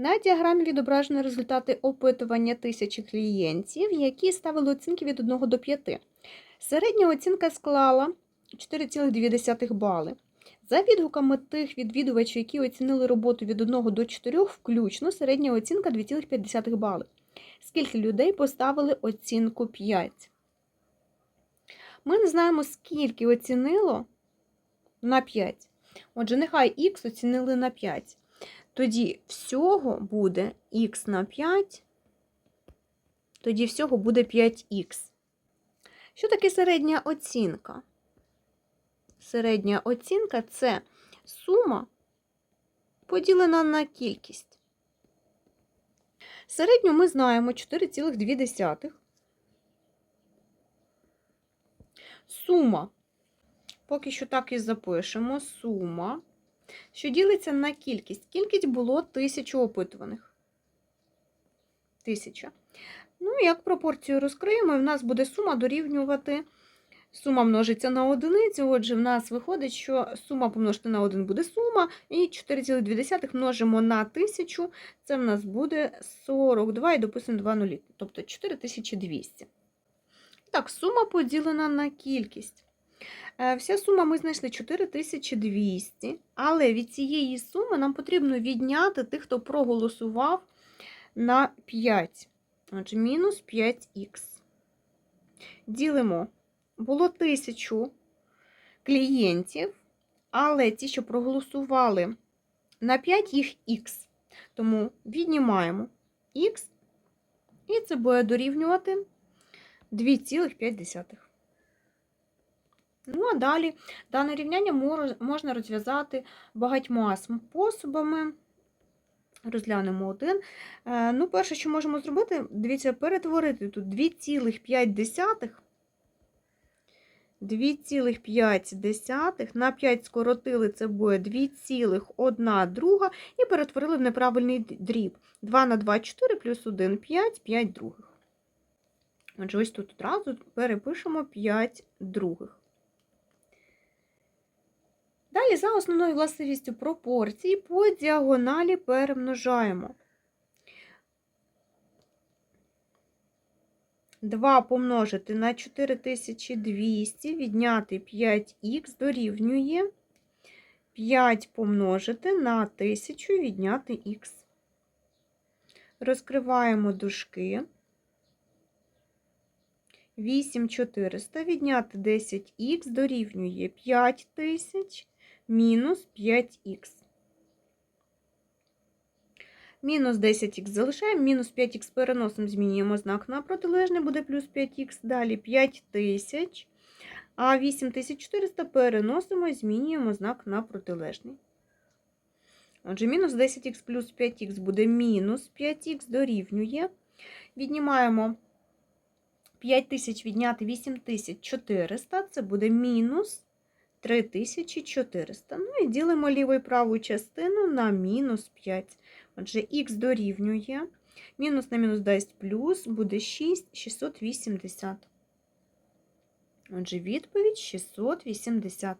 На діаграмі відображено результати опитування тисячі клієнтів, які ставили оцінки від 1 до 5. Середня оцінка склала 4,2 бали. За відгуками тих відвідувачів, які оцінили роботу від 1 до 4, включно середня оцінка 2,5 бали. Скільки людей поставили оцінку 5? Ми не знаємо, скільки оцінило на 5. Отже, нехай х оцінили на 5. Тоді всього буде х на 5, тоді всього буде 5х. Що таке середня оцінка? Середня оцінка це сума поділена на кількість. Середню ми знаємо 4,2. Сума. Поки що так і запишемо. Сума, що ділиться на кількість. Кількість було 1000 опитуваних. 1000. Ну, як пропорцію розкриємо, і в нас буде сума дорівнювати. Сума множиться на одиницю, отже, в нас виходить, що сума помножити на 1 буде сума, і 4,2 множимо на 1000, це в нас буде 42 і дописуємо 2 нулі, тобто 4200. Так, сума поділена на кількість. Е, Вся сума ми знайшли 4200, але від цієї суми нам потрібно відняти тих, хто проголосував на 5. Отже, мінус 5х. Ділимо. Було 1000 клієнтів, але ті, що проголосували на 5, їх х. Тому віднімаємо х, і це буде дорівнювати 2,5. Ну, а далі дане рівняння можна розв'язати багатьма способами. Розглянемо один. Е, Ну, перше, що можемо зробити, дивіться, перетворити тут 2,5. 2,5 на 5 скоротили, це буде 2,1 друга, і перетворили в неправильний дріб. 2 на 2 – 4, плюс 1 – 5, 5 других. Отже, ось тут одразу перепишемо 5 других. Далі за основною властивістю пропорції по діагоналі перемножаємо. 2 помножити на 4200, відняти 5х дорівнює 5 помножити на 1000, відняти х. Розкриваємо дужки. 8400 відняти 10х дорівнює 5000 мінус 5х. Мінус 10х залишаємо, мінус 5х переносимо, змінюємо знак на протилежний, буде плюс 5х, далі 5000, а 8400 переносимо, змінюємо знак на протилежний. Отже, мінус 10х плюс 5х буде мінус 5х дорівнює. Віднімаємо 5000 відняти 8400, це буде мінус 3400. Ну і ділимо ліву і праву частину на мінус 5. Отже, х дорівнює. Мінус на мінус дасть плюс, буде 6, 680. Отже, відповідь 680.